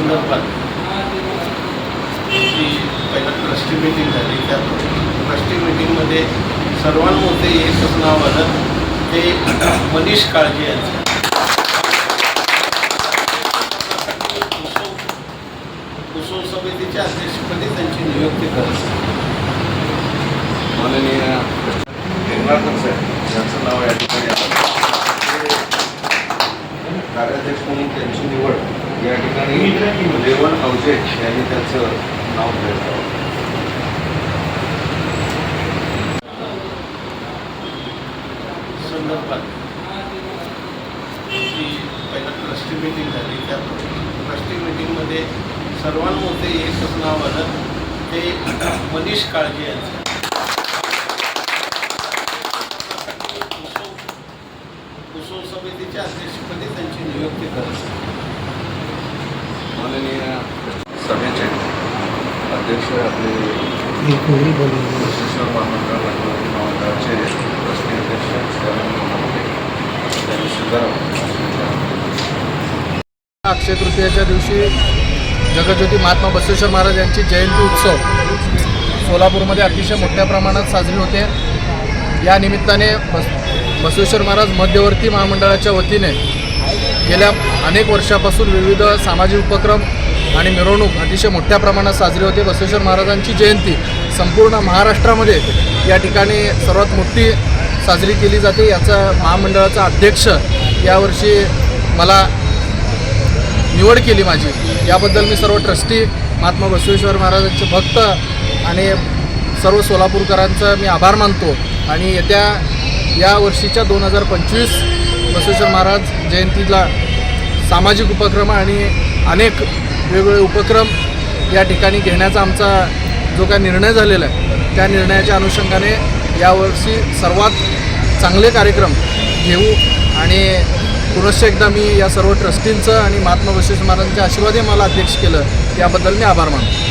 संदर्भात जी पहिला trustee meeting झाली. त्या ट्रस्टी मिटिंगमध्ये सर्वांमध्ये एकच नाव आलं. ते मनीष काळजी यांचं. समितीच्या अध्यक्षपदी त्यांची नियुक्ती करत माननीय निर्माण साहेब यांचं नाव या ठिकाणी की रेवण अवजे यांनी त्याचं नाव घेतलं संदर्भात जी पहिला ट्रस्टी मीटिंग झाली त्या ट्रस्टी मीटिंगमध्ये सर्वांमध्ये एकच नाव आलं ते मनीष काळजी यांचं. कुसुम कुसुम समितीच्या अध्यक्षपदी त्यांची नियुक्ती करत माननीय सभेचे अध्यक्ष आपले विश्वेश्वर महामंडळ महामंडळाचे ट्रस्टी अध्यक्ष अक्षय तृतीयेच्या दिवशी जगज्योती महात्मा बसवेश्वर महाराज यांची जयंती उत्सव सोलापूरमध्ये अतिशय मोठ्या प्रमाणात साजरी होते. या निमित्ताने बस बसवेश्वर महाराज मध्यवर्ती महामंडळाच्या वतीने गेल्या अनेक वर्षापासून विविध सामाजिक उपक्रम आणि मिरवणूक अतिशय मोठ्या प्रमाणात साजरी होते. बसवेश्वर महाराजांची जयंती संपूर्ण महाराष्ट्रामध्ये या ठिकाणी सर्वात मोठी साजरी केली जाते. याचा महामंडळाचा अध्यक्ष यावर्षी मला निवड केली माझी. याबद्दल मी सर्व ट्रस्टी महात्मा बसवेश्वर महाराजांचे भक्त आणि सर्व सोलापूरकरांचा मी आभार मानतो. आणि येत्या या वर्षीच्या दोन हजार पंचवीस बसवेश्वर महाराज जयंतीला सामाजिक उपक्रम आणि अनेक वेगवेगळे उपक्रम या ठिकाणी घेण्याचा आमचा जो काय निर्णय झालेला आहे त्या निर्णयाच्या अनुषंगाने यावर्षी सर्वात चांगले कार्यक्रम घेऊ आणि पुनश्च एकदा मी या सर्व ट्रस्टींचं आणि महात्मा बसवेश्वर महाराजांच्या आशीर्वादही मला अध्यक्ष केलं याबद्दल मी आभार मानतो.